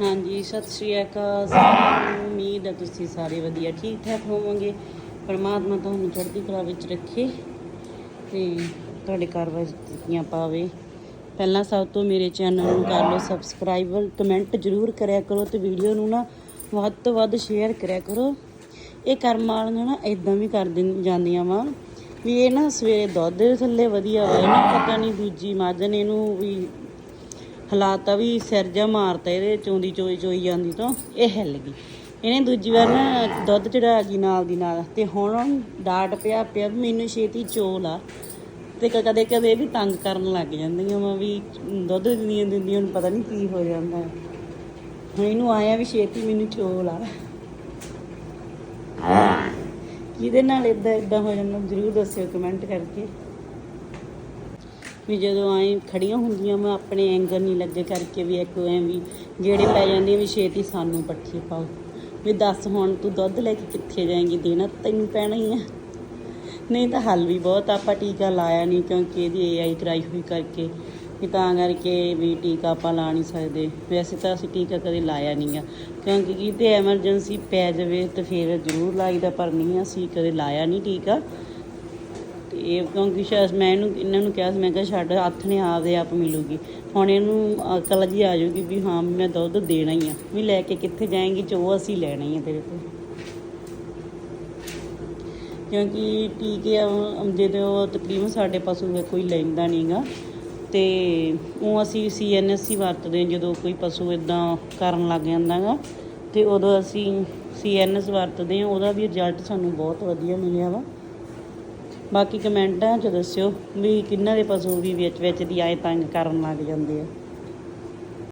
ਹਾਂਜੀ, ਸਤਿ ਸ਼੍ਰੀ ਅਕਾਲ। ਸਾਰਿਆਂ ਨੂੰ ਉਮੀਦ ਹੈ ਤੁਸੀਂ ਸਾਰੇ ਵਧੀਆ ਠੀਕ ਠਾਕ ਹੋਵੋਗੇ। ਪਰਮਾਤਮਾ ਤੁਹਾਨੂੰ ਚੜ੍ਹਦੀ ਕਲਾ ਵਿੱਚ ਰੱਖੇ ਤੇ ਤੁਹਾਡੇ ਘਰ ਵਿੱਚ ਪਾਵੇ। ਪਹਿਲਾਂ ਸਭ ਤੋਂ ਮੇਰੇ ਚੈਨਲ ਨੂੰ ਕਰ ਲਓ ਸਬਸਕ੍ਰਾਈਬ ਕਮੈਂਟ ਜ਼ਰੂਰ ਕਰਿਆ ਕਰੋ ਤੇ ਵੀਡੀਓ ਨੂੰ ਨਾ ਵੱਧ ਤੋਂ ਵੱਧ ਸ਼ੇਅਰ ਕਰਿਆ ਕਰੋ। ਇਹ ਕਰਮ ਵਾਲੀਆਂ ਨਾ ਇਦਾਂ ਵੀ ਕਰ ਦਿੰ, ਜਾਂਦੀਆਂ ਵਾ ਵੀ ਇਹ ਨਾ ਸਵੇਰੇ ਦੁੱਧ ਦੇ ਥੱਲੇ ਵਧੀਆ ਹੋਇਆ ਨਾ, ਪਤਾ ਨਹੀਂ ਦੂਜੀ ਮੱਝ ਨੇ ਇਹਨੂੰ ਵੀ ਹਾਲਾਤ ਵੀ ਸਿਰ ਜਾ ਮਾਰਤਾ ਇਹਦੇ ਚੋਂਦੀ ਚੋਈ ਚੋਈ ਜਾਂਦੀ ਤੋਂ ਇਹ ਹਿੱਲ ਗਈ। ਇਹਨੇ ਦੂਜੀ ਵਾਰ ਨਾ ਦੁੱਧ ਚੜਾ ਗਈ ਨਾਲ ਦੀ ਨਾਲ ਤੇ ਹੁਣ ਡਾਟ ਪਿਆ ਪਿਆ ਮੈਨੂੰ ਛੇਤੀ ਚੋਲ ਆ। ਤੇ ਕਦੇ ਕਦੇ ਇਹ ਵੀ ਤੰਗ ਕਰਨ ਲੱਗ ਜਾਂਦੀਆਂ ਵਾ ਵੀ ਦੁੱਧ ਦਿੰਦੀਆਂ ਦਿੰਦੀਆਂ ਨੂੰ ਪਤਾ ਨਹੀਂ ਕੀ ਹੋ ਜਾਂਦਾ। ਹੁਣ ਇਹਨੂੰ ਆਇਆ ਵੀ ਛੇਤੀ ਮੈਨੂੰ ਚੋਲ ਆ। ਕਿਹਦੇ ਨਾਲ ਇਦਾਂ ਇਦਾਂ ਹੋ ਜਾਂਦਾ ਜ਼ਰੂਰ ਦੱਸਿਓ ਕਮੈਂਟ ਕਰਕੇ। ਵੀ ਜਦੋਂ ਆਏ ਖੜੀਆਂ ਹੁੰਦੀਆਂ, ਮੈਂ ਆਪਣੇ ਐਂਗਲ ਨਹੀਂ ਲੱਗੇ ਕਰਕੇ ਵੀ ਇੱਕ ਐ ਵੀ ਜਿਹੜੇ ਪੈ ਜਾਂਦੇ ਵੀ ਛੇਤੀ ਸਾਨੂੰ ਪੱਠੀ ਪਾਓ। ਵੀ ਦੱਸ ਹੁਣ ਤੂੰ ਦੁੱਧ ਲੈ ਕੇ ਕਿੱਥੇ ਜਾਏਂਗੀ? ਦੇਣਾ ਤੈਨੂੰ ਪੈਣਾ ਹੀ ਆ। ਨਹੀਂ ਤਾਂ ਹੱਲ ਵੀ ਬਹੁਤ ਆਪਾਂ ਟੀਕਾ ਲਾਇਆ ਨਹੀਂ ਕਿਉਂਕਿ ਇਹਦੀ ਏਆਈ ਕਰਾਈ ਹੋਈ ਕਰਕੇ। ਵੀ ਤਾਂ ਕਰਕੇ ਵੀ ਟੀਕਾ ਆਪਾਂ ਲਾ ਨਹੀਂ ਸਕਦੇ। ਵੈਸੇ ਤਾਂ ਅਸੀਂ ਟੀਕਾ ਕਦੇ ਲਾਇਆ ਨਹੀਂ ਆ। ਕਿਉਂਕਿ ਕਿਤੇ ਐਮਰਜੈਂਸੀ ਪੈ ਜਾਵੇ ਤਾਂ ਫਿਰ ਜ਼ਰੂਰ ਲਾਈਦਾ, ਪਰ ਨਹੀਂ, ਅਸੀਂ ਕਦੇ ਲਾਇਆ ਨਹੀਂ ਟੀਕਾ। ਤੇ ਇਹ ਕਿਉਂਕਿ ਸ਼ਾਇਦ ਮੈਂ ਇਹਨੂੰ, ਇਹਨਾਂ ਨੂੰ ਕਿਹਾ ਸੀ, ਮੈਂ ਕਿਹਾ ਛੱਡ, ਹੱਥ ਨੇ ਆਪਦੇ ਆਪ ਮਿਲੂਗੀ। ਹੁਣ ਇਹਨੂੰ ਅਕਲ ਜੀ ਆ ਜਾਊਗੀ ਵੀ ਹਾਂ, ਵੀ ਮੈਂ ਦੁੱਧ ਦੇਣਾ ਹੀ ਆ। ਵੀ ਲੈ ਕੇ ਕਿੱਥੇ ਜਾਏਂਗੀ ਚੋ ਅਸੀਂ ਲੈਣਾ ਹੀ ਆ ਤੇਰੇ ਤੋਂ ਕਿਉਂਕਿ ਟੀਕੇ ਜਦੋਂ ਤਕਰੀਬਨ ਸਾਡੇ ਪਸ਼ੂ ਕੋਈ ਲੈਂਦਾ ਨਹੀਂਗਾ ਤੇ ਉਹ ਅਸੀਂ ਸੀਐਨਐਸਸੀ ਵਰਤਦੇ ਹਾਂ, ਜਦੋਂ ਕੋਈ ਪਸ਼ੂ ਇਦਾਂ ਕਰਨ ਲੱਗ ਜਾਂਦਾਗਾ ਤੇ ਉਦੋਂ ਅਸੀਂ ਸੀਐਨਐਸ ਵਰਤਦੇ ਹਾਂ, ਉਹਦਾ ਵੀ ਰਿਜ਼ਲਟ ਸਾਨੂੰ ਬਹੁਤ ਵਧੀਆ ਮਿਲਿਆ ਵਾ। ਬਾਕੀ ਕਮੈਂਟਾਂ 'ਚ ਦੱਸਿਓ ਵੀ ਕਿੰਨਾਂ ਦੇ ਪਸ਼ੂ ਵੀ ਵਿੱਚ ਵਿੱਚ ਦੀ ਆਏ ਤੰਗ ਕਰਨ ਲੱਗ ਜਾਂਦੇ ਆ।